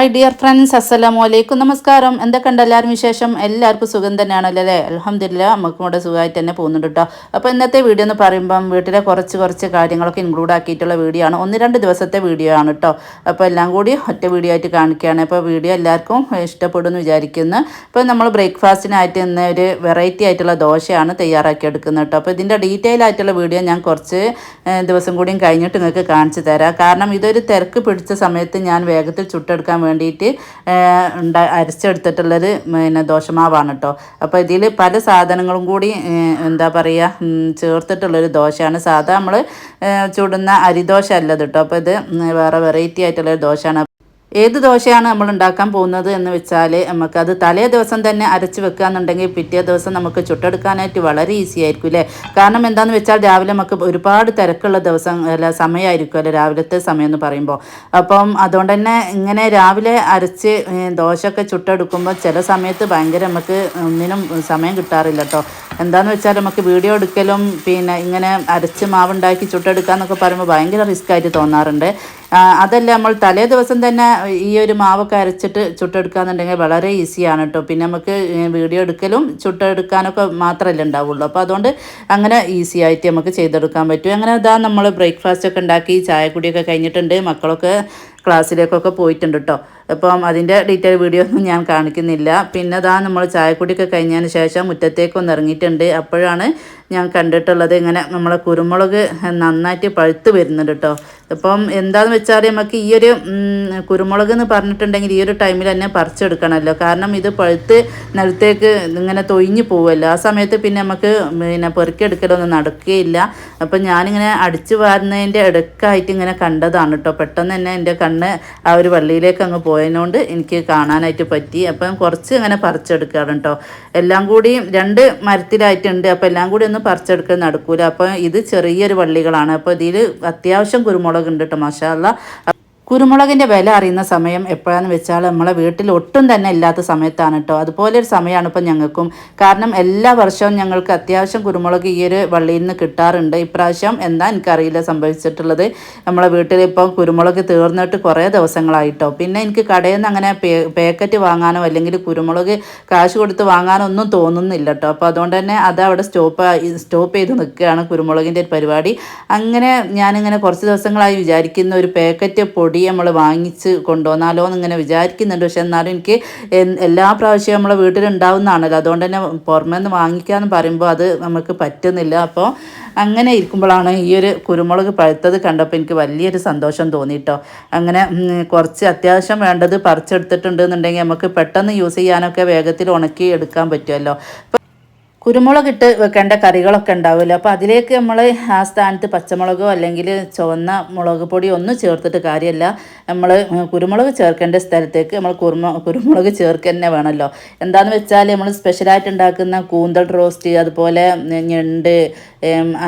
Hi dear friends അസ്സലാമു അലൈക്കും നമസ്കാരം എന്തൊക്കെയുണ്ട് എല്ലാവരും വിശേഷം എല്ലാവർക്കും സുഖം തന്നെയാണല്ലോ അല്ലേ അലഹമില്ല നമുക്കും കൂടെ സുഖമായിട്ട് തന്നെ പോകുന്നുണ്ട് കേട്ടോ അപ്പോൾ ഇന്നത്തെ വീഡിയോ എന്ന് പറയുമ്പം വീട്ടിലെ കുറച്ച് കുറച്ച് കാര്യങ്ങളൊക്കെ ഇൻക്ലൂഡ് ആക്കിയിട്ടുള്ള വീഡിയോ ആണ്. ഒന്ന് രണ്ട് ദിവസത്തെ വീഡിയോ ആണ് കേട്ടോ അപ്പോൾ എല്ലാം കൂടി ഒറ്റ വീഡിയോ ആയിട്ട് കാണിക്കുകയാണ്. അപ്പോൾ വീഡിയോ എല്ലാവർക്കും ഇഷ്ടപ്പെടുമെന്ന് വിചാരിക്കുന്നു. അപ്പോൾ നമ്മൾ ബ്രേക്ക്ഫാസ്റ്റിനായിട്ട് ഇന്ന് ഒരു വെറൈറ്റി ആയിട്ടുള്ള ദോശയാണ് തയ്യാറാക്കി എടുക്കുന്നത് കേട്ടോ അപ്പോൾ ഇതിന്റെ ഡീറ്റെയിൽ ആയിട്ടുള്ള വീഡിയോ ഞാൻ കുറച്ച് ദിവസം കൂടിയും കഴിഞ്ഞിട്ട് നിങ്ങൾക്ക് കാണിച്ചു തരാം. കാരണം ഇതൊരു തിരക്ക് പിടിച്ച സമയത്ത് ഞാൻ വേഗത്തിൽ ചുട്ടെടുക്കാൻ വേണ്ടിയിട്ട് ഉണ്ടാ അരച്ചെടുത്തിട്ടുള്ളത് പിന്നെ ദോശമാവാണ് കേട്ടോ അപ്പോൾ ഇതിൽ പല സാധനങ്ങളും കൂടി എന്താ പറയുക ചേർത്തിട്ടുള്ളൊരു ദോശയാണ്. സാധാ നമ്മൾ ചുടുന്ന അരിദോശ അല്ലത് കേട്ടോ അപ്പോൾ ഇത് വേറെ വെറൈറ്റി ആയിട്ടുള്ളൊരു ദോശയാണ്. ഏത് ദോശയാണ് നമ്മൾ ഉണ്ടാക്കാൻ പോകുന്നത് എന്ന് വെച്ചാൽ നമുക്ക് അത് തലേ ദിവസം തന്നെ അരച്ച് വെക്കുക എന്നുണ്ടെങ്കിൽ പിറ്റേ ദിവസം നമുക്ക് ചുട്ടെടുക്കാനായിട്ട് വളരെ ഈസി ആയിരിക്കും അല്ലേ? കാരണം എന്താണെന്ന് വെച്ചാൽ രാവിലെ നമുക്ക് ഒരുപാട് തിരക്കുള്ള ദിവസം അല്ല സമയമായിരിക്കുമല്ലോ രാവിലത്തെ സമയം എന്ന് പറയുമ്പോൾ. അപ്പം അതുകൊണ്ട് തന്നെ ഇങ്ങനെ രാവിലെ അരച്ച് ദോശയൊക്കെ ചുട്ടെടുക്കുമ്പോൾ ചില സമയത്ത് ഭയങ്കര നമുക്ക് ഒന്നിനും സമയം കിട്ടാറില്ല കേട്ടോ. എന്താണെന്ന് വെച്ചാൽ നമുക്ക് വീഡിയോ എടുക്കലും പിന്നെ ഇങ്ങനെ അരച്ച് മാവുണ്ടാക്കി ചുട്ടെടുക്കുക എന്നൊക്കെ പറയുമ്പോൾ ഭയങ്കര റിസ്ക് ആയിട്ട് തോന്നാറുണ്ട്. അതല്ല നമ്മൾ തലേ ദിവസം തന്നെ ഈ ഒരു മാവൊക്കെ അരച്ചിട്ട് ചുട്ടെടുക്കുകയെന്നുണ്ടെങ്കിൽ വളരെ ഈസിയാണ് കേട്ടോ. പിന്നെ നമുക്ക് വീഡിയോ എടുക്കലും ചുട്ടെടുക്കാനൊക്കെ മാത്രമല്ലേ ഉണ്ടാവുള്ളൂ. അപ്പോൾ അതുകൊണ്ട് അങ്ങനെ ഈസി ആയിട്ട് നമുക്ക് ചെയ്തെടുക്കാൻ പറ്റും. അങ്ങനെ ഇതാ നമ്മൾ ബ്രേക്ക്ഫാസ്റ്റ് ഒക്കെ ഉണ്ടാക്കി ചായക്കുടിയൊക്കെ കഴിഞ്ഞിട്ടുണ്ട്. മക്കളൊക്കെ ക്ലാസ്സിലേക്കൊക്കെ പോയിട്ടുണ്ട് കേട്ടോ. അപ്പം അതിന്റെ ഡീറ്റെയിൽ വീഡിയോ ഒന്നും ഞാൻ കാണിക്കുന്നില്ല. പിന്നെ അതാ നമ്മൾ ചായക്കുടിയൊക്കെ കഴിഞ്ഞതിന് ശേഷം മുറ്റത്തേക്കൊന്ന് ഇറങ്ങിയിട്ടുണ്ട്. അപ്പോഴാണ് ഞാൻ കണ്ടിട്ടുള്ളത് ഇങ്ങനെ നമ്മളെ കുരുമുളക് നന്നായിട്ട് പഴുത്ത് വരുന്നുണ്ട് കേട്ടോ അപ്പം എന്താണെന്ന് വെച്ചാൽ നമുക്ക് ഈ ഒരു കുരുമുളക് എന്ന് പറഞ്ഞിട്ടുണ്ടെങ്കിൽ ഈ ഒരു ടൈമിൽ തന്നെ പറിച്ചെടുക്കണമല്ലോ കാരണം ഇത് പഴുത്ത് നിലത്തേക്ക് ഇങ്ങനെ തൊയിഞ്ഞു പോവുമല്ലോ ആ സമയത്ത് പിന്നെ നമുക്ക് പിന്നെ പെറുക്കിയെടുക്കലൊന്നും നടക്കുകയില്ല അപ്പം ഞാനിങ്ങനെ അടിച്ചു വാരുന്നതിന്റെ ഇടക്കായിട്ട് ഇങ്ങനെ കണ്ടതാണ് കേട്ടോ പെട്ടെന്ന് തന്നെ എന്റെ കണ്ണ് ആ ഒരു വള്ളിയിലേക്ക് അങ്ങ് പോയതിനോണ്ട് എനിക്ക് കാണാനായിട്ട് പറ്റി. അപ്പം കുറച്ച് ഇങ്ങനെ പറിച്ചെടുക്കുകയാണ് കേട്ടോ എല്ലാം കൂടി രണ്ട് മരത്തിലായിട്ടുണ്ട്. അപ്പോൾ എല്ലാം കൂടി ഒന്ന് പറിച്ചെടുക്കൽ നടക്കൂല. അപ്പോൾ ഇത് ചെറിയൊരു വള്ളികളാണ്. അപ്പോൾ ഇതിൽ അത്യാവശ്യം കുരുമുളക് ഉണ്ട് കേട്ടോ മഷാല്ല കുരുമുളകിന്റെ വില അറിയുന്ന സമയം എപ്പോഴാന്ന് വെച്ചാൽ നമ്മളെ വീട്ടിൽ ഒട്ടും തന്നെ ഇല്ലാത്ത സമയത്താണ് കേട്ടോ അതുപോലെ ഒരു സമയമാണ് ഇപ്പം ഞങ്ങൾക്കും. കാരണം എല്ലാ വർഷവും ഞങ്ങൾക്ക് അത്യാവശ്യം കുരുമുളക് ഈ ഒരു വള്ളിയിൽ നിന്ന് കിട്ടാറുണ്ട്. ഇപ്രാവശ്യം എന്താ എനിക്കറിയില്ല സംഭവിച്ചിട്ടുള്ളത്. നമ്മളെ വീട്ടിൽ ഇപ്പോൾ കുരുമുളക് തീർന്നിട്ട് കുറേ ദിവസങ്ങളായിട്ടോ. പിന്നെ എനിക്ക് കടയിൽ നിന്ന് അങ്ങനെ പാക്കറ്റ് വാങ്ങാനോ അല്ലെങ്കിൽ കുരുമുളക് കാശ് കൊടുത്ത് വാങ്ങാനോ ഒന്നും തോന്നുന്നില്ല കേട്ടോ അപ്പോൾ അതുകൊണ്ട് തന്നെ അത് അവിടെ സ്റ്റോപ്പ് സ്റ്റോപ്പ് ചെയ്ത് നിൽക്കുകയാണ് കുരുമുളകിന്റെ ഒരു പരിപാടി. അങ്ങനെ ഞാനിങ്ങനെ കുറച്ച് ദിവസങ്ങളായി വിചാരിക്കുന്ന ഒരു പാക്കറ്റ് പൊടി നമ്മൾ വാങ്ങിച്ച് കൊണ്ടുവന്നാലോ എന്നിങ്ങനെ വിചാരിക്കുന്നുണ്ട്. പക്ഷെ എന്നാലും എനിക്ക് എല്ലാ പ്രാവശ്യവും നമ്മളെ വീട്ടിലുണ്ടാവുന്നതാണല്ലോ. അതുകൊണ്ട് തന്നെ പുറമേ നിന്ന് വാങ്ങിക്കാന്ന് പറയുമ്പോൾ അത് നമുക്ക് പറ്റുന്നില്ല. അപ്പോൾ അങ്ങനെ ഇരിക്കുമ്പോഴാണ് ഈ ഒരു കുരുമുളക് പഴുത്തത് കണ്ടപ്പോൾ എനിക്ക് വലിയൊരു സന്തോഷം തോന്നിയിട്ടോ അങ്ങനെ കുറച്ച് അത്യാവശ്യം വേണ്ടത് പറിച്ചെടുത്തിട്ടുണ്ട് എന്നുണ്ടെങ്കിൽ നമുക്ക് പെട്ടെന്ന് യൂസ് ചെയ്യാനൊക്കെ വേഗത്തിൽ ഉണക്കി എടുക്കാൻ പറ്റുമല്ലോ. കുരുമുളക് ഇട്ട് വെക്കേണ്ട കറികളൊക്കെ ഉണ്ടാവില്ല അപ്പോൾ അതിലേക്ക് നമ്മൾ ആ സ്ഥാനത്ത് പച്ചമുളകോ അല്ലെങ്കിൽ ചുവന്ന മുളക് പൊടി ഒന്നും ചേർത്തിട്ട് കാര്യമല്ല നമ്മൾ കുരുമുളക് ചേർക്കേണ്ട സ്ഥലത്തേക്ക് നമ്മൾ കുരുമ കുരുമുളക് ചേർക്കുക തന്നെ വേണമല്ലോ എന്താണെന്ന് വെച്ചാൽ നമ്മൾ സ്പെഷ്യലായിട്ട് ഉണ്ടാക്കുന്ന കൂന്തൽ റോസ്റ്റ് അതുപോലെ ഞണ്ട്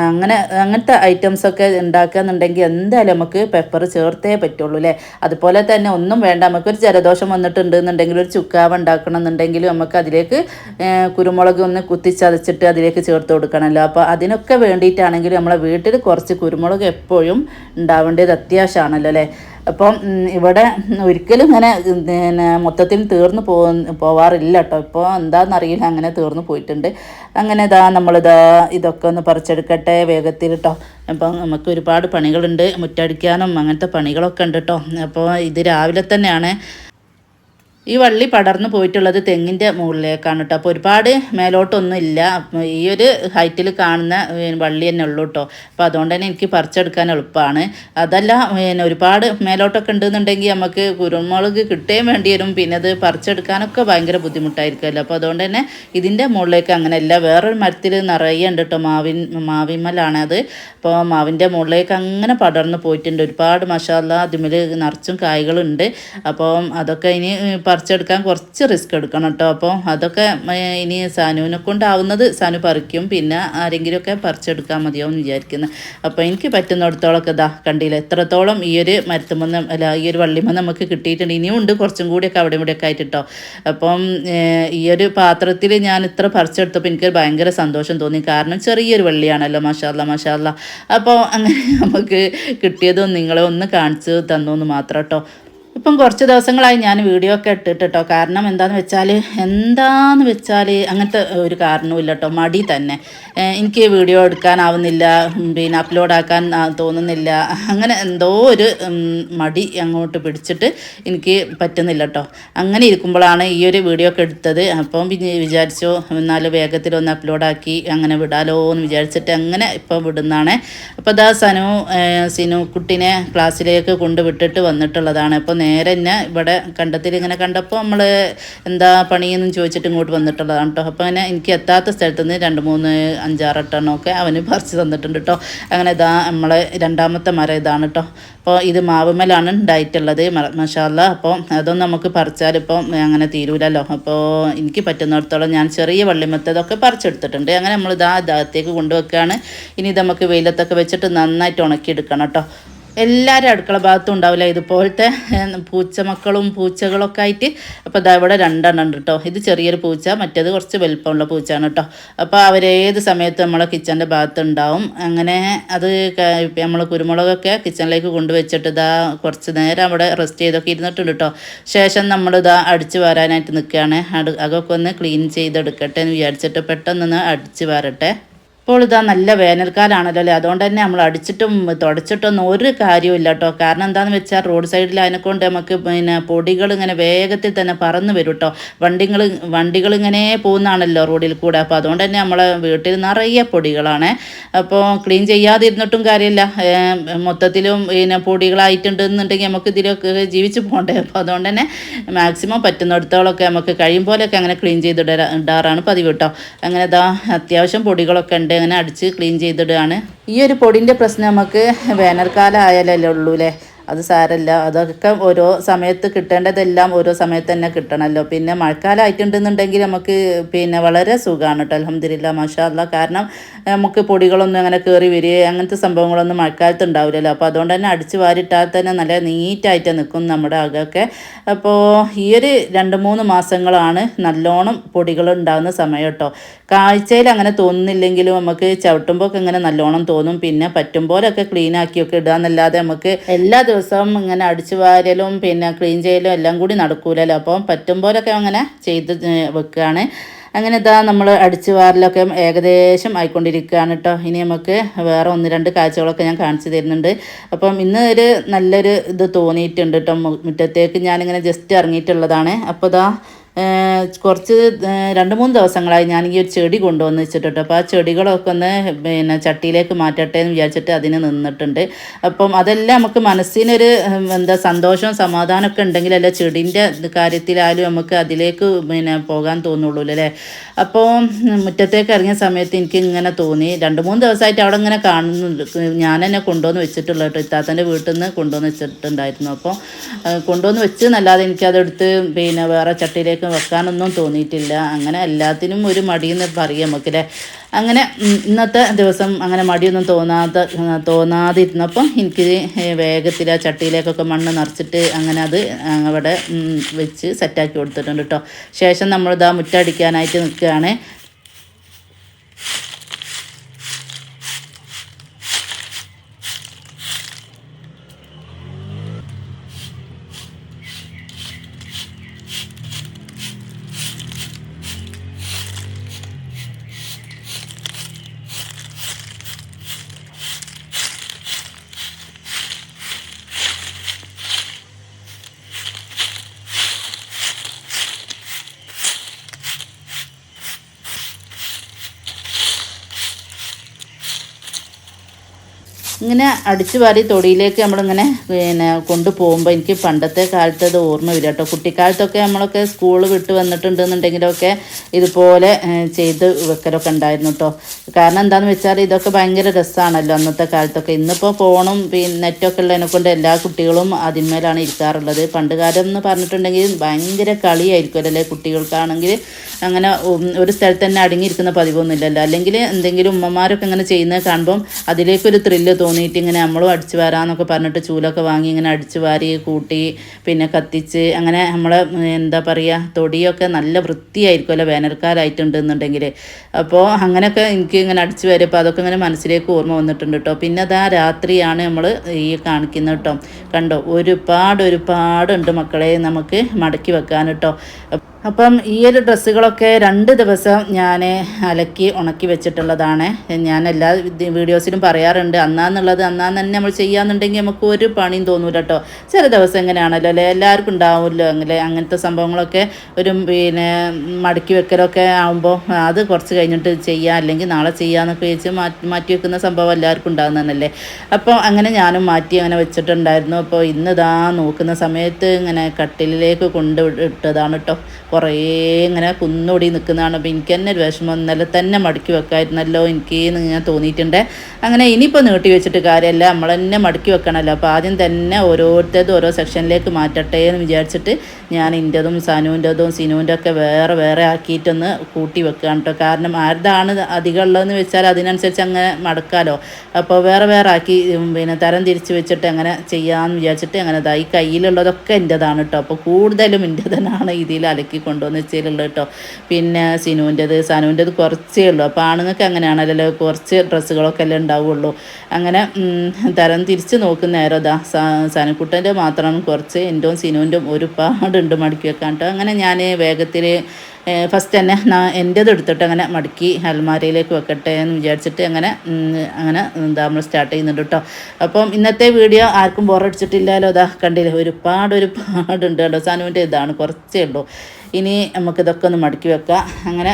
അങ്ങനെ അങ്ങനത്തെ ഐറ്റംസൊക്കെ ഉണ്ടാക്കുകയെന്നുണ്ടെങ്കിൽ എന്തായാലും നമുക്ക് പെപ്പർ ചേർത്തേ പറ്റുള്ളൂ അല്ലേ അതുപോലെ തന്നെ ഒന്നും വേണ്ട. നമുക്കൊരു ജലദോഷം വന്നിട്ടുണ്ട് എന്നുണ്ടെങ്കിൽ ഒരു ചുക്കാവ് ഉണ്ടാക്കണം എന്നുണ്ടെങ്കിൽ നമുക്ക് അതിലേക്ക് കുരുമുളക് ഒന്ന് കുത്തിച്ചതച്ചിട്ട് അതിലേക്ക് ചേർത്ത് കൊടുക്കണമല്ലോ. അപ്പോൾ അതിനൊക്കെ വേണ്ടിയിട്ടാണെങ്കിൽ നമ്മളെ വീട്ടിൽ കുറച്ച് കുരുമുളക് എപ്പോഴും ഉണ്ടാവേണ്ടത് അത്യാവശ്യമാണല്ലോ അല്ലേ? അപ്പം ഇവിടെ ഒരിക്കലും ഇങ്ങനെ പിന്നെ മൊത്തത്തിൽ തീർന്നു പോ പോവാറില്ല കേട്ടോ. ഇപ്പോൾ എന്താണെന്നറിയില്ല അങ്ങനെ തീർന്നു പോയിട്ടുണ്ട്. അങ്ങനെ ഇതാ നമ്മളിതാ ഇതൊക്കെ ഒന്ന് പറിച്ചെടുക്കട്ടെ വേഗത്തിൽ കേട്ടോ അപ്പം നമുക്ക് ഒരുപാട് പണികളുണ്ട്. മുറ്റടിക്കാനും അങ്ങനത്തെ പണികളൊക്കെ ഉണ്ട് കേട്ടോ അപ്പോൾ ഇത് രാവിലെ തന്നെയാണ് ഈ വള്ളി പടർന്നു പോയിട്ടുള്ളത് തെങ്ങിന്റെ മുകളിലേക്കാണ് കേട്ടോ. അപ്പോൾ ഒരുപാട് മേലോട്ടൊന്നും ഇല്ല. ഈ ഒരു ഹൈറ്റിൽ കാണുന്ന വള്ളി തന്നെ ഉള്ളൂ കേട്ടോ. അപ്പോൾ അതുകൊണ്ട് തന്നെ എനിക്ക് പറിച്ചെടുക്കാൻ എളുപ്പമാണ്. അതല്ല പിന്നെ ഒരുപാട് മേലോട്ടൊക്കെ ഉണ്ടെന്നുണ്ടെങ്കിൽ നമുക്ക് കുരുമുളക് കിട്ടുകയും വേണ്ടി വരും. പിന്നെ അത് പറിച്ചെടുക്കാനൊക്കെ ഭയങ്കര ബുദ്ധിമുട്ടായിരിക്കുമല്ലോ. അപ്പോൾ അതുകൊണ്ട് തന്നെ ഇതിന്റെ മുകളിലേക്ക് അങ്ങനെയല്ല വേറൊരു മരത്തിൽ നിറയെ ഉണ്ട് കേട്ടോ. മാവിൻ മാവിമ്മലാണ് അത്. അപ്പോൾ മാവിന്റെ മുകളിലേക്ക് അങ്ങനെ പടർന്നു പോയിട്ടുണ്ട്. ഒരുപാട് മഷാല അതിമിൽ നിറച്ചും കായ്കളുണ്ട്. അപ്പം അതൊക്കെ ഇനി പറിച്ചെടുക്കാൻ കുറച്ച് റിസ്ക് എടുക്കണം കേട്ടോ അപ്പോൾ അതൊക്കെ ഇനി സാനുവിനെ കൊണ്ടാവുന്നത് സാനു പറിക്കും. പിന്നെ ആരെങ്കിലുമൊക്കെ പറിച്ചെടുക്കാൻ മതിയാവും വിചാരിക്കുന്നത് വിചാരിക്കുന്നു. അപ്പോൾ എനിക്ക് പറ്റുന്നിടത്തോളമൊക്കെ ഇതാ കണ്ടില്ല എത്രത്തോളം ഈ ഒരു മരത്തുമെന്ന് അല്ല ഈ ഒരു വള്ളിമെന്ന് നമുക്ക് കിട്ടിയിട്ടുണ്ട്. ഇനിയും ഉണ്ട് കുറച്ചും കൂടിയൊക്കെ അവിടെ ഇവിടെയൊക്കെ ആയിട്ട് കേട്ടോ അപ്പം ഈ ഒരു പാത്രത്തിൽ ഞാൻ ഇത്ര പറിച്ചെടുത്തപ്പോൾ എനിക്ക് ഭയങ്കര സന്തോഷം തോന്നി. കാരണം ചെറിയൊരു വള്ളിയാണല്ലോ മഷാല്ല മഷാല്ല അപ്പോൾ അങ്ങനെ നമുക്ക് കിട്ടിയതും നിങ്ങളെ ഒന്ന് കാണിച്ച് തന്നു എന്ന് മാത്രം കേട്ടോ ഇപ്പം കുറച്ച് ദിവസങ്ങളായി ഞാൻ വീഡിയോ ഒക്കെ ഇട്ടിട്ട് കേട്ടോ കാരണം എന്താണെന്ന് വെച്ചാൽ എന്താന്ന് വെച്ചാൽ അങ്ങനത്തെ ഒരു കാരണവും ഇല്ല കേട്ടോ മടി തന്നെ. എനിക്ക് വീഡിയോ എടുക്കാനാവുന്നില്ല പിന്നെ അപ്ലോഡ് ആക്കാൻ തോന്നുന്നില്ല. അങ്ങനെ എന്തോ ഒരു മടി അങ്ങോട്ട് പിടിച്ചിട്ട് എനിക്ക് പറ്റുന്നില്ല കേട്ടോ അങ്ങനെ ഇരിക്കുമ്പോഴാണ് ഈ ഒരു വീഡിയോ ഒക്കെ എടുത്തത്. അപ്പം പിന്നെ വിചാരിച്ചു എന്നാൽ വേഗത്തിൽ ഒന്ന് അപ്ലോഡാക്കി അങ്ങനെ വിടാലോ എന്ന് വിചാരിച്ചിട്ട് അങ്ങനെ ഇപ്പം വിടുന്നതാണ്. അപ്പോൾ ദാ സനു സിനു കുട്ടിനെ ക്ലാസ്സിലേക്ക് കൊണ്ടുവിട്ടിട്ട് വന്നിട്ടുള്ളതാണ്. അപ്പോൾ നേരെ തന്നെ ഇവിടെ കണ്ടത്തിൽ ഇങ്ങനെ കണ്ടപ്പോൾ നമ്മൾ എന്താ പണിയെന്നും ചോദിച്ചിട്ട് ഇങ്ങോട്ട് വന്നിട്ടുള്ളതാണ് കേട്ടോ അപ്പോൾ അങ്ങനെ എനിക്ക് എത്താത്ത സ്ഥലത്ത് നിന്ന് രണ്ട് മൂന്ന് അഞ്ചാറെട്ടെണ്ണമൊക്കെ അവന് പറിച്ച് തന്നിട്ടുണ്ട് കേട്ടോ അങ്ങനെ ഇതാ നമ്മളെ രണ്ടാമത്തെ മരം ഇതാണ് കേട്ടോ അപ്പോൾ ഇത് മാവുമലാണ് ഉണ്ടായിട്ടുള്ളത് മഷാല്ല അപ്പോൾ അതൊന്നും നമുക്ക് പറിച്ചാൽ ഇപ്പം അങ്ങനെ തീരൂലല്ലോ. അപ്പോൾ എനിക്ക് പറ്റുന്നിടത്തോളം ഞാൻ ചെറിയ വള്ളിമത്തതൊക്കെ പറിച്ചെടുത്തിട്ടുണ്ട്. അങ്ങനെ നമ്മൾ ഇതാ ഇതാകത്തേക്ക് കൊണ്ടുവെക്കുകയാണ് ഇനി ഇത് നമുക്ക് വെയിലത്തൊക്കെ വെച്ചിട്ട് നന്നായിട്ട് ഉണക്കിയെടുക്കണം കേട്ടോ എല്ലാവരും അടുക്കള ഭാഗത്തും ഉണ്ടാവില്ല. ഇതുപോലത്തെ പൂച്ചമക്കളും പൂച്ചകളൊക്കെ ആയിട്ട് അപ്പോൾ ഇതാ ഇവിടെ രണ്ടെണ്ണം ഉണ്ട് കേട്ടോ ഇത് ചെറിയൊരു പൂച്ച മറ്റേത് കുറച്ച് വലിപ്പമുള്ള പൂച്ചയാണ് കേട്ടോ അപ്പോൾ അവരേത് സമയത്ത് നമ്മളെ കിച്ചന്റെ ഭാഗത്ത് ഉണ്ടാവും അങ്ങനെ അത് നമ്മൾ കുരുമുളകൊക്കെ കിച്ചണിലേക്ക് കൊണ്ടുവച്ചിട്ട് ഇതാ കുറച്ച് നേരം അവിടെ റെസ്റ്റ് ചെയ്തൊക്കെ ഇരുന്നിട്ടുണ്ട് കേട്ടോ ശേഷം നമ്മൾ ഇതാ അടിച്ച് വാരാനായിട്ട് നിൽക്കുകയാണ്. അട് അതൊക്കെ ഒന്ന് ക്ലീൻ ചെയ്തെടുക്കട്ടെ എന്ന് വിചാരിച്ചിട്ട് പെട്ടെന്ന് അടിച്ച് വാരട്ടെ. ഇപ്പോൾ ഇതാ നല്ല വേനൽക്കാലാണല്ലോ അല്ലേ? അതുകൊണ്ട് തന്നെ നമ്മൾ അടിച്ചിട്ടും തുടച്ചിട്ടൊന്നും ഒരു കാര്യമില്ല കേട്ടോ. കാരണം എന്താണെന്ന് വെച്ചാൽ റോഡ് സൈഡിൽ അതിനെക്കൊണ്ട് നമുക്ക് പിന്നെ പൊടികൾ ഇങ്ങനെ വേഗത്തിൽ തന്നെ പറന്ന് വരും കേട്ടോ. വണ്ടികൾ വണ്ടികൾ ഇങ്ങനെ പോകുന്നതാണല്ലോ റോഡിൽ കൂടെ. അപ്പോൾ അതുകൊണ്ട് തന്നെ നമ്മളെ വീട്ടിൽ നിറയെ പൊടികളാണ്. അപ്പോൾ ക്ലീൻ ചെയ്യാതിരുന്നിട്ടും കാര്യമില്ല. മൊത്തത്തിലും പിന്നെ പൊടികളായിട്ടുണ്ടെന്നുണ്ടെങ്കിൽ നമുക്ക് ഇതിലൊക്കെ ജീവിച്ച് പോകണ്ടേ അപ്പോൾ അതുകൊണ്ട് തന്നെ മാക്സിമം പറ്റുന്നിടത്തോളമൊക്കെ നമുക്ക് കഴിയും പോലെയൊക്കെ അങ്ങനെ ക്ലീൻ ചെയ്തിടാറാണ് പതിവ് കേട്ടോ. അങ്ങനെ ഇതാ അത്യാവശ്യം പൊടികളൊക്കെ ഉണ്ട്. അങ്ങനെ അടിച്ച് ക്ലീൻ ചെയ്തിടുകയാണ്. ഈ ഒരു പൊടിന്റെ പ്രശ്നം നമുക്ക് വേനൽക്കാലം ആയാലല്ലേ ഉള്ളൂ അല്ലേ അത് സാരല്ല. അതൊക്കെ ഓരോ സമയത്ത് കിട്ടേണ്ടതെല്ലാം ഓരോ സമയത്ത് തന്നെ കിട്ടണമല്ലോ പിന്നെ മഴക്കാലമായിട്ടുണ്ടെന്നുണ്ടെങ്കിൽ നമുക്ക് പിന്നെ വളരെ സുഖമാണ് കേട്ടോ അലഹമ്മദില്ല മാഷാല്ല കാരണം നമുക്ക് പൊടികളൊന്നും അങ്ങനെ കയറി വരിക അങ്ങനത്തെ സംഭവങ്ങളൊന്നും മഴക്കാലത്ത് ഉണ്ടാവില്ലല്ലോ. അപ്പോൾ അതുകൊണ്ട് തന്നെ അടിച്ച് വാരിട്ടാൽ തന്നെ നല്ല നീറ്റായിട്ട് നിൽക്കും നമ്മുടെ അകമൊക്കെ അപ്പോൾ ഈ ഒരു രണ്ട് മൂന്ന് മാസങ്ങളാണ് നല്ലോണം പൊടികൾ ഉണ്ടാകുന്ന സമയം കേട്ടോ. കാഴ്ചയിൽ അങ്ങനെ തോന്നുന്നില്ലെങ്കിലും നമുക്ക് ചവിട്ടുമ്പോൾ ഒക്കെ ഇങ്ങനെ നല്ലോണം തോന്നും. പിന്നെ പറ്റുമ്പോഴൊക്കെ ക്ലീൻ ആക്കിയൊക്കെ ഇടുക എന്നല്ലാതെ നമുക്ക് എല്ലാ ദിവസവും ഇങ്ങനെ അടിച്ചു വാരലും പിന്നെ ക്ലീൻ ചെയ്യലും എല്ലാം കൂടി നടക്കൂലല്ലോ. അപ്പം പറ്റും പോലൊക്കെ അങ്ങനെ ചെയ്ത് വെക്കുകയാണ്. അങ്ങനെ ഇതാ നമ്മൾ അടിച്ചു വാരലൊക്കെ ഏകദേശം ആയിക്കൊണ്ടിരിക്കുകയാണ് കേട്ടോ ഇനി നമുക്ക് വേറെ ഒന്ന് രണ്ട് കാഴ്ചകളൊക്കെ ഞാൻ കാണിച്ചു തരുന്നുണ്ട്. അപ്പം ഇന്ന് ഒരു നല്ലൊരു ഇത് തോന്നിയിട്ടുണ്ട് കേട്ടോ മുറ്റത്തേക്ക് ഞാനിങ്ങനെ ജസ്റ്റ് ഇറങ്ങിയിട്ടുള്ളതാണ്. അപ്പോൾ ഇതാ കുറച്ച് രണ്ട് മൂന്ന് ദിവസങ്ങളായി ഞാൻ ഈ ഒരു ചെടി കൊണ്ടുവന്ന് വെച്ചിട്ടുണ്ട്. അപ്പോൾ ആ ചെടികളൊക്കെ ഒന്ന് പിന്നെ ചട്ടിയിലേക്ക് മാറ്റട്ടെ എന്ന് വിചാരിച്ചിട്ട് അതിന് നിന്നിട്ടുണ്ട്. അപ്പം അതെല്ലാം നമുക്ക് മനസ്സിനൊരു എന്താ സന്തോഷവും സമാധാനമൊക്കെ ഉണ്ടെങ്കിലല്ല ചെടീന്റെ കാര്യത്തിലായാലും നമുക്ക് അതിലേക്ക് പിന്നെ പോകാൻ തോന്നുള്ളൂ അല്ലേ? അപ്പോൾ മുറ്റത്തേക്ക് ഇറങ്ങിയ സമയത്ത് എനിക്ക് ഇങ്ങനെ തോന്നി. രണ്ട് മൂന്ന് ദിവസമായിട്ട് അവിടെ ഇങ്ങനെ കാണുന്നുണ്ട്. ഞാൻ തന്നെ കൊണ്ടുവന്ന് വെച്ചിട്ടുള്ള കേട്ടോ. ഇത്താത്തന്റെ വീട്ടിൽ നിന്ന് കൊണ്ടുവന്ന് വെച്ചിട്ടുണ്ടായിരുന്നു. അപ്പോൾ കൊണ്ടുവന്ന് വെച്ച് എന്നല്ലാതെ എനിക്കതെടുത്ത് പിന്നെ വേറെ ചട്ടിയിലേക്ക് വെക്കാനൊന്നും തോന്നിയിട്ടില്ല. അങ്ങനെ എല്ലാത്തിനും ഒരു മടിയെന്ന് പറയാം നമുക്കല്ലേ. അങ്ങനെ ഇന്നത്തെ ദിവസം അങ്ങനെ മടിയൊന്നും തോന്നാത്ത തോന്നാതിരുന്നപ്പം എനിക്ക് വേഗത്തിൽ ആ ചട്ടിയിലേക്കൊക്കെ മണ്ണ് നിറച്ചിട്ട് അങ്ങനെ അത് അവിടെ വെച്ച് സെറ്റാക്കി കൊടുത്തിട്ടുണ്ട് കേട്ടോ ശേഷം നമ്മളിതാ മുറ്റടിക്കാനായിട്ട് നിൽക്കുകയാണ്. ഇങ്ങനെ അടിച്ചു വാരി തൊടിയിലേക്ക് നമ്മളിങ്ങനെ പിന്നെ കൊണ്ടുപോകുമ്പോൾ എനിക്ക് പണ്ടത്തെ കാലത്ത് അത് ഓർമ്മ വരിക കേട്ടോ. കുട്ടിക്കാലത്തൊക്കെ നമ്മളൊക്കെ സ്കൂൾ വിട്ട് വന്നിട്ടുണ്ടെന്നുണ്ടെങ്കിലൊക്കെ ഇതുപോലെ ചെയ്ത് വെക്കലൊക്കെ ഉണ്ടായിരുന്നു കേട്ടോ. കാരണം എന്താണെന്ന് വെച്ചാൽ ഇതൊക്കെ ഭയങ്കര രസമാണല്ലോ അന്നത്തെ കാലത്തൊക്കെ. ഇന്നിപ്പോൾ ഫോണും പിന്നെ നെറ്റൊക്കെ ഉള്ളതിനെ കൊണ്ട് എല്ലാ കുട്ടികളും അതിന്മേലാണ് ഇരിക്കാറുള്ളത്. പണ്ട് കാലം എന്ന് പറഞ്ഞിട്ടുണ്ടെങ്കിൽ ഭയങ്കര കളിയായിരിക്കും അല്ലേ കുട്ടികൾക്കാണെങ്കിൽ. അങ്ങനെ ഒരു സ്ഥലത്ത് തന്നെ അടങ്ങിയിരിക്കുന്ന പതിവൊന്നുമില്ലല്ലോ. അല്ലെങ്കിൽ എന്തെങ്കിലും ഉമ്മമാരൊക്കെ ഇങ്ങനെ ചെയ്യുന്നത് കാണുമ്പം അതിലേക്കൊരു ത്രില്ല് തോന്നും. തോന്നിയിട്ട് ഇങ്ങനെ നമ്മളും അടിച്ചു വരാമെന്നൊക്കെ പറഞ്ഞിട്ട് ചൂലൊക്കെ വാങ്ങി ഇങ്ങനെ അടിച്ചു വാരി കൂട്ടി പിന്നെ കത്തിച്ച് അങ്ങനെ നമ്മളെ എന്താ പറയുക തൊടിയൊക്കെ നല്ല വൃത്തിയായിരിക്കുമല്ലോ വേനൽക്കാലമായിട്ടുണ്ടെന്നുണ്ടെങ്കിൽ അപ്പോൾ അങ്ങനെയൊക്കെ എനിക്ക് ഇങ്ങനെ അടിച്ചു വരപ്പോൾ അതൊക്കെ ഇങ്ങനെ മനസ്സിലേക്ക് ഓർമ്മ വന്നിട്ടുണ്ട് കേട്ടോ പിന്നെ അതാ രാത്രിയാണ് നമ്മൾ ഈ കാണിക്കുന്നത് കേട്ടോ കണ്ടോ? ഒരുപാട് ഒരുപാടുണ്ട് മക്കളെ നമുക്ക് മടക്കി വെക്കാൻ കേട്ടോ അപ്പം ഈ ഒരു ഡ്രസ്സുകളൊക്കെ രണ്ട് ദിവസം ഞാൻ അലക്കി ഉണക്കി വെച്ചിട്ടുള്ളതാണ്. ഞാൻ എല്ലാ വീഡിയോസിലും പറയാറുണ്ട് അന്നാന്നുള്ളത് അന്നാന്ന് തന്നെ നമ്മൾ ചെയ്യാന്നുണ്ടെങ്കിൽ നമുക്ക് ഒരു പണിയും തോന്നൂല കേട്ടോ ചില ദിവസം എങ്ങനെയാണല്ലോ അല്ലേ? എല്ലാവർക്കും ഉണ്ടാവുമല്ലോ അങ്ങനെ അങ്ങനത്തെ സംഭവങ്ങളൊക്കെ ഒരു പിന്നെ മടക്കി വെക്കലൊക്കെ ആകുമ്പോൾ അത് കുറച്ച് കഴിഞ്ഞിട്ട് ചെയ്യാം അല്ലെങ്കിൽ നാളെ ചെയ്യാന്നൊക്കെ വെച്ച് മാറ്റി മാറ്റി വെക്കുന്ന സംഭവം എല്ലാവർക്കും ഉണ്ടാകുന്നതന്നല്ലേ അപ്പോൾ അങ്ങനെ ഞാനും മാറ്റി അങ്ങനെ വെച്ചിട്ടുണ്ടായിരുന്നു. അപ്പോൾ ഇന്ന് നോക്കുന്ന സമയത്ത് ഇങ്ങനെ കട്ടിലിലേക്ക് കൊണ്ടു ഇട്ടതാണ് കേട്ടോ കുറേ ഇങ്ങനെ കുന്നോടി നിൽക്കുന്നതാണ്. അപ്പോൾ എനിക്ക് തന്നെ ഒരു വിഷമം. ഇന്നലെ തന്നെ മടക്കി വെക്കായിരുന്നല്ലോ. എനിക്ക് എന്ന് ഞാൻ തോന്നിയിട്ടുണ്ട്. അങ്ങനെ ഇനിയിപ്പോൾ നീട്ടി വെച്ചിട്ട് കാര്യമല്ല. നമ്മൾ തന്നെ മടക്കി വെക്കണമല്ലോ. അപ്പോൾ ആദ്യം തന്നെ ഓരോരുത്തരും ഓരോ സെക്ഷനിലേക്ക് മാറ്റട്ടെ എന്ന് വിചാരിച്ചിട്ട് ഞാൻ ഇന്റെതും സനുവിന്റെതും സിനുവിന്റെ ഒക്കെ വേറെ വേറെ ആക്കിയിട്ടൊന്ന് കൂട്ടി വെക്കുകയാണ് കേട്ടോ. കാരണം ആരുതാണ് അധികം ഉള്ളതെന്ന് വെച്ചാൽ അതിനനുസരിച്ച് അങ്ങനെ മടക്കാലോ. അപ്പോൾ വേറെ വേറെ ആക്കി പിന്നെ തരം തിരിച്ച് വെച്ചിട്ട് അങ്ങനെ ചെയ്യാമെന്ന് വിചാരിച്ചിട്ട് അങ്ങനെ ഈ കയ്യിലുള്ളതൊക്കെ എന്റെതാണ് കേട്ടോ. അപ്പോൾ കൂടുതലും എന്റെ തന്നെയാണ് ഇതിൽ അലക്കി കൊണ്ടുവന്ന് വെച്ചതിലുള്ളത് കേട്ടോ. പിന്നെ സിനുവിന്റെത് സനുവിന്റെത് കുറച്ചേ ഉള്ളൂ. അപ്പോൾ ആണുങ്ങൾക്ക് അങ്ങനെയാണല്ലോ കുറച്ച് ഡ്രസ്സുകളൊക്കെ അല്ലേ ഉണ്ടാവുള്ളൂ. അങ്ങനെ തരം തിരിച്ച് നോക്കുന്ന നേരം ഇതാ സനക്കുട്ടന്റെ മാത്രം കുറച്ച് എന്റെയും സിനുവിന്റെയും ഒരുപാടുണ്ട് മടക്കി വെക്കാൻ കേട്ടോ. അങ്ങനെ ഞാൻ വേഗത്തിൽ ഫസ്റ്റ് തന്നെ എന്റേത് എടുത്തിട്ട് അങ്ങനെ മടക്കി അൽമാരയിലേക്ക് വെക്കട്ടെ എന്ന് വിചാരിച്ചിട്ട് അങ്ങനെ അങ്ങനെ എന്താ നമ്മൾ സ്റ്റാർട്ട് ചെയ്യുന്നുണ്ട് കേട്ടോ. അപ്പം ഇന്നത്തെ വീഡിയോ ആർക്കും ബോറടിച്ചിട്ടില്ലല്ലോ അതാ കണ്ടില്ല? ഒരുപാട് ഒരുപാടുണ്ട് കേട്ടോ. സാനുവിന്റെ ഇതാണ് കുറച്ചേ ഉള്ളൂ. ഇനി നമുക്കിതൊക്കെ ഒന്ന് മടക്കി വെക്കാം. അങ്ങനെ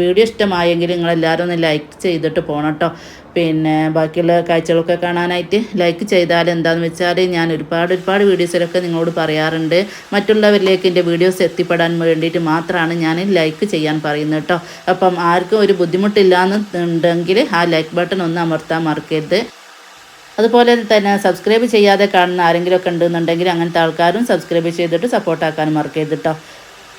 വീഡിയോ ഇഷ്ടമായെങ്കിൽ നിങ്ങളെല്ലാവരും ഒന്ന് ലൈക്ക് ചെയ്തിട്ട് പോകണം കേട്ടോ പിന്നെ ബാക്കിയുള്ള കാഴ്ചകളൊക്കെ കാണാനായിട്ട് ലൈക്ക് ചെയ്താൽ എന്താണെന്ന് വെച്ചാൽ ഞാൻ ഒരുപാട് ഒരുപാട് വീഡിയോസിലൊക്കെ നിങ്ങളോട് പറയാറുണ്ട്. മറ്റുള്ളവരിലേക്ക് എന്റെ വീഡിയോസ് എത്തിപ്പെടാൻ വേണ്ടിയിട്ട് മാത്രമാണ് ഞാൻ ലൈക്ക് ചെയ്യാൻ പറയുന്നത് കേട്ടോ അപ്പം ആർക്കും ഒരു ബുദ്ധിമുട്ടില്ലാന്നുണ്ടെങ്കിൽ ആ ലൈക്ക് ബട്ടൺ ഒന്ന് അമർത്താൻ മറക്കരുത്. അതുപോലെ തന്നെ സബ്സ്ക്രൈബ് ചെയ്യാതെ കാണുന്ന ആരെങ്കിലുമൊക്കെ ഉണ്ടെന്നുണ്ടെങ്കിൽ അങ്ങനത്തെ ആൾക്കാരും സബ്സ്ക്രൈബ് ചെയ്തിട്ട് സപ്പോർട്ടാക്കാനും മറക്കരുത് കേട്ടോ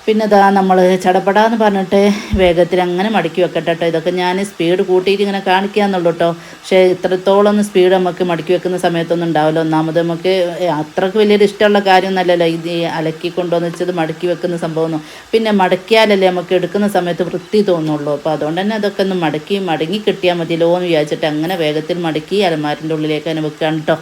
പിന്നെ ഇതാ നമ്മൾ ചടപടാന്ന് പറഞ്ഞിട്ട് വേഗത്തിൽ അങ്ങനെ മടക്കി വെക്കട്ടെ കേട്ടോ ഇതൊക്കെ ഞാൻ സ്പീഡ് കൂട്ടിയിട്ട് ഇങ്ങനെ കാണിക്കാന്നുള്ളൂ കേട്ടോ പക്ഷേ ഇത്രത്തോളം സ്പീഡ് നമുക്ക് മടക്കി വെക്കുന്ന സമയത്തൊന്നും ഉണ്ടാവില്ല. ഒന്നാമത് നമുക്ക് അത്രയ്ക്ക് വലിയൊരു ഇഷ്ടമുള്ള കാര്യമൊന്നുമല്ലല്ലോ. ഇത് അലക്കി കൊണ്ടുവന്ന് വെച്ചത് മടക്കി വെക്കുന്ന സംഭവമൊന്നും. പിന്നെ മടക്കിയാലല്ലേ നമുക്ക് എടുക്കുന്ന സമയത്ത് വൃത്തി തോന്നുള്ളൂ. അപ്പോൾ അതുകൊണ്ട് തന്നെ അതൊക്കെ ഒന്ന് മടക്കി മടങ്ങി കിട്ടിയാൽ മതിയല്ലോ എന്ന് വിചാരിച്ചിട്ട് അങ്ങനെ വേഗത്തിൽ മടക്കി അലമാരിന്റെ ഉള്ളിലേക്ക് തന്നെ വെക്കുകയാണ് കേട്ടോ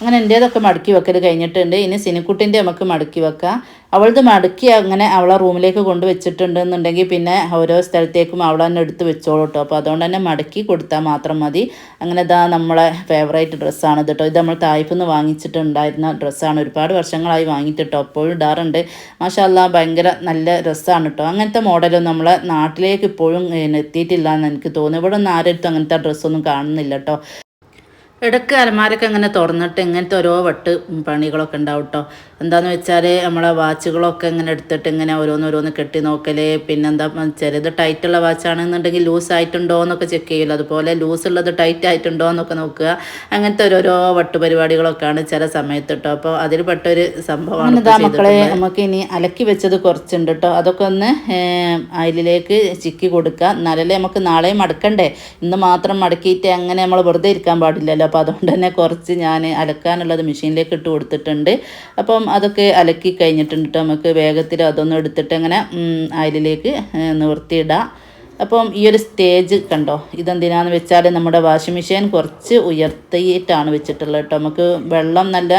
അങ്ങനെ എന്റേതൊക്കെ മടക്കി വെക്കൽ കഴിഞ്ഞിട്ടുണ്ട്. ഇനി സിനിക്കുട്ടിന്റെ നമുക്ക് മടക്കി വെക്കാം. അവളത് മടക്കി അങ്ങനെ അവളെ റൂമിലേക്ക് കൊണ്ട് വെച്ചിട്ടുണ്ടെന്നുണ്ടെങ്കിൽ പിന്നെ ഓരോ സ്ഥലത്തേക്കും അവൾ തന്നെ എടുത്ത് വെച്ചോളൂ കേട്ടോ അപ്പോൾ അതുകൊണ്ട് തന്നെ മടക്കി കൊടുത്താൽ മാത്രം മതി. അങ്ങനെ ഇതാ നമ്മളെ ഫേവറേറ്റ് ഡ്രസ്സാണ് ഇത് കേട്ടോ ഇത് നമ്മൾ തായ്പിൽ നിന്ന് വാങ്ങിച്ചിട്ടുണ്ടായിരുന്ന ഡ്രസ്സാണ് ഒരുപാട് വർഷങ്ങളായി വാങ്ങിയിട്ട് കേട്ടോ അപ്പോഴും ഇടാറുണ്ട്. മാഷാല്ല ഭയങ്കര നല്ല ഡ്രസ്സാണ് കേട്ടോ അങ്ങനത്തെ മോഡലും നമ്മളെ നാട്ടിലേക്ക് ഇപ്പോഴും എത്തിയിട്ടില്ല എന്ന് എനിക്ക് തോന്നുന്നു. ഇവിടെ ഒന്നും ആരും അങ്ങനത്തെ ഡ്രസ്സൊന്നും കാണുന്നില്ല കേട്ടോ ഇടയ്ക്ക് അലമാരൊക്കെ ഇങ്ങനെ തുറന്നിട്ട് ഇങ്ങനത്തെ ഓരോ വട്ട് പണികളൊക്കെ ഉണ്ടാവും കേട്ടോ എന്താന്ന് വെച്ചാൽ നമ്മളെ വാച്ചുകളൊക്കെ ഇങ്ങനെ എടുത്തിട്ട് ഇങ്ങനെ ഓരോന്നോരോന്ന് കെട്ടി നോക്കൽ. പിന്നെന്താ ചിലത് ടൈറ്റുള്ള വാച്ചാണെന്നുണ്ടെങ്കിൽ ലൂസ് ആയിട്ടുണ്ടോ എന്നൊക്കെ ചെക്ക് ചെയ്യുമല്ലോ അതുപോലെ ലൂസ് ഉള്ളത് ടൈറ്റ് ആയിട്ടുണ്ടോ എന്നൊക്കെ നോക്കുക. അങ്ങനത്തെ ഓരോരോ വട്ട് പരിപാടികളൊക്കെയാണ് ചില സമയത്ത് കേട്ടോ അപ്പോൾ അതിൽ പെട്ടൊരു സംഭവമാണ് മക്കളെ നമുക്ക് ഇനി അലക്കി വെച്ചത് കുറച്ചുണ്ട് കേട്ടോ അതൊക്കെ ഒന്ന് അതിലേക്ക് ചിക്കി കൊടുക്കുക. എന്നാലല്ലേ നമുക്ക് നാളെയും മടക്കണ്ടേ? ഇന്ന് മാത്രം മടക്കിയിട്ട് അങ്ങനെ നമ്മൾ വെറുതെ ഇരിക്കാൻ പാടില്ലല്ലോ. അപ്പോൾ അതുകൊണ്ട് തന്നെ കുറച്ച് ഞാൻ അലക്കാനുള്ളത് മെഷീനിലേക്ക് ഇട്ട് കൊടുത്തിട്ടുണ്ട്. അപ്പം അതൊക്കെ അലക്കി കഴിഞ്ഞിട്ടുണ്ട് ട്ടോ. നമുക്ക് വേഗത്തിൽ അതൊന്നും എടുത്തിട്ട് അങ്ങനെ അതിലേക്ക് നിവർത്തിയിടാം. അപ്പം ഈ ഒരു സ്റ്റേജ് കണ്ടോ? ഇതെന്തിനാന്ന് വെച്ചാൽ നമ്മുടെ വാഷിംഗ് മെഷീൻ കുറച്ച് ഉയർത്തിയിട്ടാണ് വെച്ചിട്ടുള്ളത് കേട്ടോ നമുക്ക് വെള്ളം നല്ല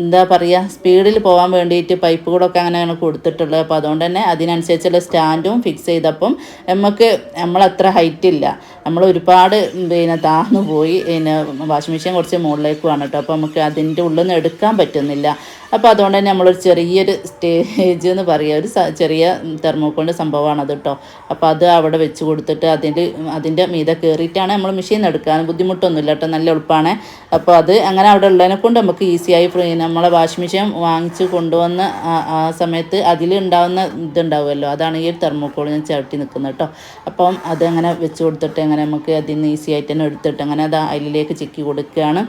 എന്താ പറയുക സ്പീഡിൽ പോകാൻ വേണ്ടിയിട്ട് പൈപ്പ് കൂടെ ഒക്കെ അങ്ങനെയാണ് കൊടുത്തിട്ടുള്ളത്. അപ്പോൾ അതുകൊണ്ട് തന്നെ അതിനനുസരിച്ചുള്ള സ്റ്റാൻഡും ഫിക്സ് ചെയ്തപ്പം നമുക്ക് നമ്മളത്ര ഹൈറ്റ് ഇല്ല. നമ്മൾ ഒരുപാട് പിന്നെ താഴ്ന്നു പോയി. പിന്നെ വാഷിംഗ് മെഷീൻ കുറച്ച് മുകളിലേക്കുമാണ് കേട്ടോ അപ്പോൾ നമുക്ക് അതിന്റെ ഉള്ളിൽ നിന്ന് എടുക്കാൻ പറ്റുന്നില്ല. അപ്പോൾ അതുകൊണ്ട് തന്നെ നമ്മളൊരു ചെറിയൊരു സ്റ്റേജ് എന്ന് പറയുക ഒരു ചെറിയ തെർമോക്കോളിന്റെ സംഭവമാണ് അത് കേട്ടോ അപ്പോൾ അത് അവിടെ വെച്ച് കൊടുത്തിട്ട് അതിന്റെ അതിന്റെ മീതെ കയറിയിട്ടാണ് നമ്മൾ മെഷീൻ എടുക്കാൻ ബുദ്ധിമുട്ടൊന്നുമില്ല കേട്ടോ നല്ല എളുപ്പമാണ് അപ്പോൾ അത് അങ്ങനെ അവിടെ ഉള്ളതിനെ കൊണ്ട് നമുക്ക് ഈസിയായി നമ്മളെ വാഷിംഗ് മെഷീൻ വാങ്ങിച്ച് കൊണ്ടുവന്ന് ആ- സമയത്ത് അതിലുണ്ടാവുന്ന ഇതുണ്ടാവുമല്ലോ. അതാണ് ഈ തെർമോക്കോൾ ഞാൻ ചവിട്ടി നിൽക്കുന്നത് കേട്ടോ അപ്പം അതങ്ങനെ വെച്ച് കൊടുത്തിട്ട് അങ്ങനെ നമുക്ക് അതിൽ നിന്ന് ഈസി ആയിട്ട് തന്നെ എടുത്തിട്ട് അങ്ങനെ അത് അതിലേക്ക് ചിക്കി കൊടുക്കുകയാണ്.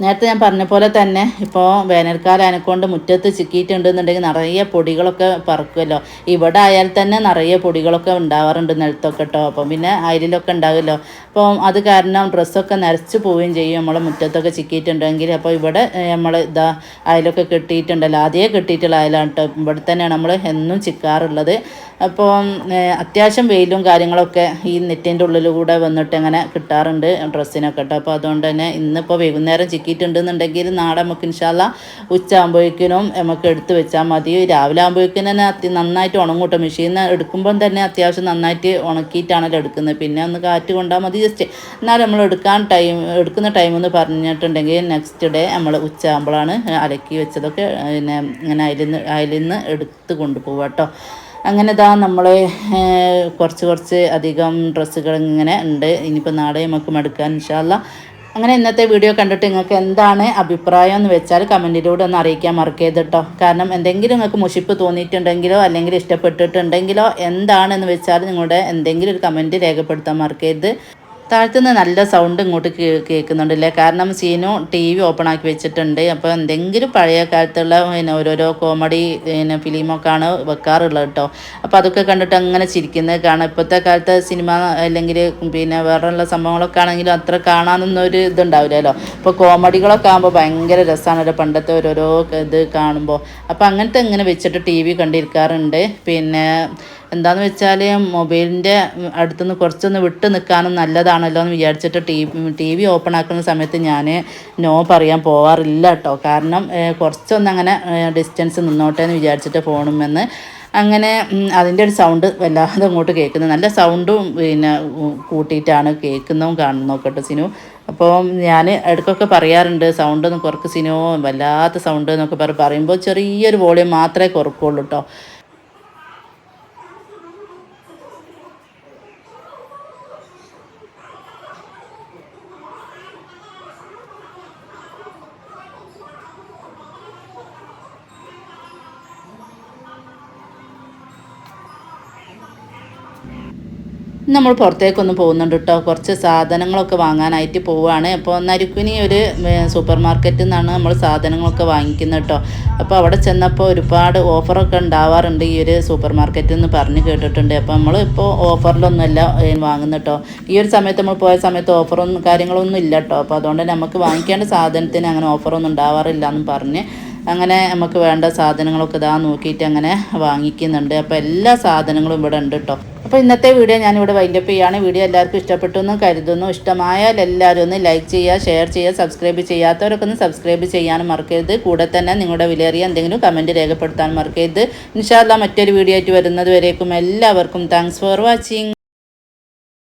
നേരത്തെ ഞാൻ പറഞ്ഞ പോലെ തന്നെ ഇപ്പോൾ വേനൽക്കാലം അതിനെക്കൊണ്ട് മുറ്റത്ത് ചിക്കിയിട്ടുണ്ടെന്നുണ്ടെങ്കിൽ നിറയെ പൊടികളൊക്കെ പറക്കുമല്ലോ ഇവിടെ ആയാൽ തന്നെ നിറയെ പൊടികളൊക്കെ ഉണ്ടാവാറുണ്ട് നിലത്തൊക്കെ കേട്ടോ അപ്പം പിന്നെ അയലിലൊക്കെ ഉണ്ടാവുമല്ലോ. അപ്പം അത് കാരണം ഡ്രസ്സൊക്കെ നരച്ചു പോവുകയും ചെയ്യും നമ്മൾ മുറ്റത്തൊക്കെ ചിക്കിയിട്ടുണ്ടെങ്കിൽ. അപ്പോൾ ഇവിടെ നമ്മൾ ഇതാ അയലൊക്കെ കെട്ടിയിട്ടുണ്ടല്ലോ. ആദ്യമേ കെട്ടിയിട്ടുള്ള അയലാണ് കേട്ടോ ഇവിടെ തന്നെയാണ് നമ്മൾ എന്നും ചിക്കാറുള്ളത്. അപ്പോൾ അത്യാവശ്യം വെയിലും കാര്യങ്ങളൊക്കെ ഈ നെറ്റിന്റെ ഉള്ളിലൂടെ വന്നിട്ട് അങ്ങനെ കിട്ടാറുണ്ട് ഡ്രസ്സിനൊക്കെ കേട്ടോ അപ്പോൾ അതുകൊണ്ട് തന്നെ ഇന്നിപ്പോൾ വൈകുന്നേരം ചിക്കിയിട്ടുണ്ടെന്നുണ്ടെങ്കിൽ നാളെ നമുക്ക് ഇൻഷാല്ല ഉച്ചയാകുമ്പോഴേക്കിനും നമുക്ക് എടുത്തു വെച്ചാൽ മതി. രാവിലെ ആകുമ്പോഴേക്കും തന്നെ അത്യ നന്നായിട്ട് ഉണങ്ങും കേട്ടോ മെഷീൻ എടുക്കുമ്പം തന്നെ അത്യാവശ്യം നന്നായിട്ട് ഉണക്കിയിട്ടാണല്ലോ എടുക്കുന്നത്. പിന്നെ ഒന്ന് കാറ്റ് കൊണ്ടാൽ മതി. ജസ്റ്റ് എന്നാലും നമ്മൾ എടുക്കാൻ ടൈം എടുക്കുന്ന ടൈം എന്ന് പറഞ്ഞിട്ടുണ്ടെങ്കിൽ നെക്സ്റ്റ് ഡേ നമ്മൾ ഉച്ചയാകുമ്പോഴാണ് അലക്കി വെച്ചതൊക്കെ പിന്നെ ഇങ്ങനെ അതിൽ നിന്ന് അതിൽ നിന്ന് എടുത്ത് കൊണ്ടുപോകുക കേട്ടോ. അങ്ങനെ ഇതാ നമ്മൾ കുറച്ച് കുറച്ച് അധികം ഡ്രസ്സുകൾ ഇങ്ങനെ ഉണ്ട്. ഇനിയിപ്പോൾ നാളെ നമുക്ക് മടുക്കാൻ ഇൻഷാല്ല അങ്ങനെ ഇന്നത്തെ വീഡിയോ കണ്ടിട്ട് നിങ്ങൾക്ക് എന്താണ് അഭിപ്രായം എന്ന് വെച്ചാൽ കമന്റിലൂടെ ഒന്ന് അറിയിക്കാൻ മറക്കരുത് കേട്ടോ കാരണം എന്തെങ്കിലും നിങ്ങൾക്ക് മുഷിപ്പ് തോന്നിയിട്ടുണ്ടെങ്കിലോ അല്ലെങ്കിൽ ഇഷ്ടപ്പെട്ടിട്ടുണ്ടെങ്കിലോ എന്താണെന്ന് വെച്ചാൽ നിങ്ങളുടെ എന്തെങ്കിലും ഒരു കമന്റ് രേഖപ്പെടുത്താൻ മറക്കരുത്. താഴ്ത്തുനിന്ന് നല്ല സൗണ്ട് ഇങ്ങോട്ട് കേൾക്കുന്നുണ്ടല്ലേ? കാരണം സീനു ടി വി ഓപ്പൺ ആക്കി വെച്ചിട്ടുണ്ട്. അപ്പോൾ എന്തെങ്കിലും പഴയ കാലത്തുള്ള പിന്നെ ഓരോരോ കോമഡി പിന്നെ ഫിലിമൊക്കെയാണ് വെക്കാറുള്ളത് കേട്ടോ അപ്പോൾ അതൊക്കെ കണ്ടിട്ട് അങ്ങനെ ചിരിക്കുന്നത് കാണാം. ഇപ്പോഴത്തെ കാലത്ത് സിനിമ അല്ലെങ്കിൽ പിന്നെ വേറെയുള്ള സംഭവങ്ങളൊക്കെ ആണെങ്കിലും അത്ര കാണാനൊന്നും ഒരു ഇതുണ്ടാവില്ലല്ലോ. അപ്പോൾ കോമഡികളൊക്കെ ആകുമ്പോൾ ഭയങ്കര രസമാണല്ലോ പണ്ടത്തെ ഓരോരോ ഇത് കാണുമ്പോൾ അപ്പോൾ അങ്ങനത്തെ ഇങ്ങനെ വെച്ചിട്ട് ടി വി കണ്ടിരിക്കാറുണ്ട്. പിന്നെ എന്താന്ന് വെച്ചാൽ മൊബൈലിന്റെ അടുത്തുനിന്ന് കുറച്ചൊന്ന് വിട്ട് നിൽക്കാനും നല്ലതാണല്ലോ എന്ന് വിചാരിച്ചിട്ട് ടി ടി വി ഓപ്പൺ ആക്കുന്ന സമയത്ത് ഞാൻ നോ പറയാൻ പോവാറില്ല കേട്ടോ കാരണം കുറച്ചൊന്ന് അങ്ങനെ ഡിസ്റ്റൻസ് നിന്നോട്ടെ എന്ന് വിചാരിച്ചിട്ട് ഫോണുമെന്ന് അങ്ങനെ അതിന്റെ ഒരു സൗണ്ട് വല്ലാതെ അങ്ങോട്ട് കേൾക്കുന്നത് നല്ല സൗണ്ടും പിന്നെ കൂട്ടിയിട്ടാണ് കേൾക്കുന്നതും കാണുന്നതും കേട്ടോ സിനു. അപ്പോൾ ഞാൻ ഇടയ്ക്കൊക്കെ പറയാറുണ്ട് സൗണ്ട് കുറക്ക് സിനിമ വല്ലാത്ത സൗണ്ട് എന്നൊക്കെ പറ പറയുമ്പോൾ ചെറിയൊരു വോളിയം മാത്രമേ കുറക്കുള്ളൂ കേട്ടോ നമ്മൾ പുറത്തേക്കൊന്നും പോകുന്നുണ്ട് കേട്ടോ കുറച്ച് സാധനങ്ങളൊക്കെ വാങ്ങാനായിട്ട് പോവുകയാണ് അപ്പോൾ നരുക്കുനി ഒരു സൂപ്പർ മാർക്കറ്റിൽ നിന്നാണ് നമ്മൾ സാധനങ്ങളൊക്കെ വാങ്ങിക്കുന്നത് കേട്ടോ അപ്പോൾ അവിടെ ചെന്നപ്പോൾ ഒരുപാട് ഓഫറൊക്കെ ഉണ്ടാവാറുണ്ട് ഈ ഒരു സൂപ്പർ മാർക്കറ്റിൽ നിന്ന് പറഞ്ഞ് കേട്ടിട്ടുണ്ട്. അപ്പോൾ നമ്മൾ ഇപ്പോൾ ഓഫറിലൊന്നുമല്ല വാങ്ങുന്നത് കേട്ടോ ഈ ഒരു സമയത്ത് നമ്മൾ പോയ സമയത്ത് ഓഫറൊന്നും കാര്യങ്ങളൊന്നും ഇല്ല കേട്ടോ അപ്പോൾ അതുകൊണ്ട് നമുക്ക് വാങ്ങിക്കേണ്ട സാധനത്തിന് അങ്ങനെ ഓഫറൊന്നും ഉണ്ടാവാറില്ല എന്ന് പറഞ്ഞ് അങ്ങനെ നമുക്ക് വേണ്ട സാധനങ്ങളൊക്കെ ഇതാ നോക്കിയിട്ട് അങ്ങനെ വാങ്ങിക്കുന്നുണ്ട്. അപ്പോൾ എല്ലാ സാധനങ്ങളും ഇവിടെ ഉണ്ട് കേട്ടോ അപ്പോൾ ഇന്നത്തെ വീഡിയോ ഞാനിവിടെ വൈൻഡപ്പ് ചെയ്യുകയാണ് വീഡിയോ എല്ലാവർക്കും ഇഷ്ടപ്പെട്ടു എന്ന് കരുതുന്നു. ഇഷ്ടമായാൽ എല്ലാവരും ഒന്ന് ലൈക്ക് ചെയ്യുക ഷെയർ ചെയ്യുക സബ്സ്ക്രൈബ് ചെയ്യാത്തവരൊക്കെ ഒന്ന് സബ്സ്ക്രൈബ് ചെയ്യാനും മറക്കരുത്. കൂടെ തന്നെ നിങ്ങളുടെ വിലയേറിയ എന്തെങ്കിലും കമന്റ് രേഖപ്പെടുത്താൻ മറക്കരുത്. ഇൻഷാല്ല മറ്റൊരു വീഡിയോ ആയിട്ട് വരുന്നത് വരേക്കും. എല്ലാവർക്കും താങ്ക്സ് ഫോർ വാച്ചിങ്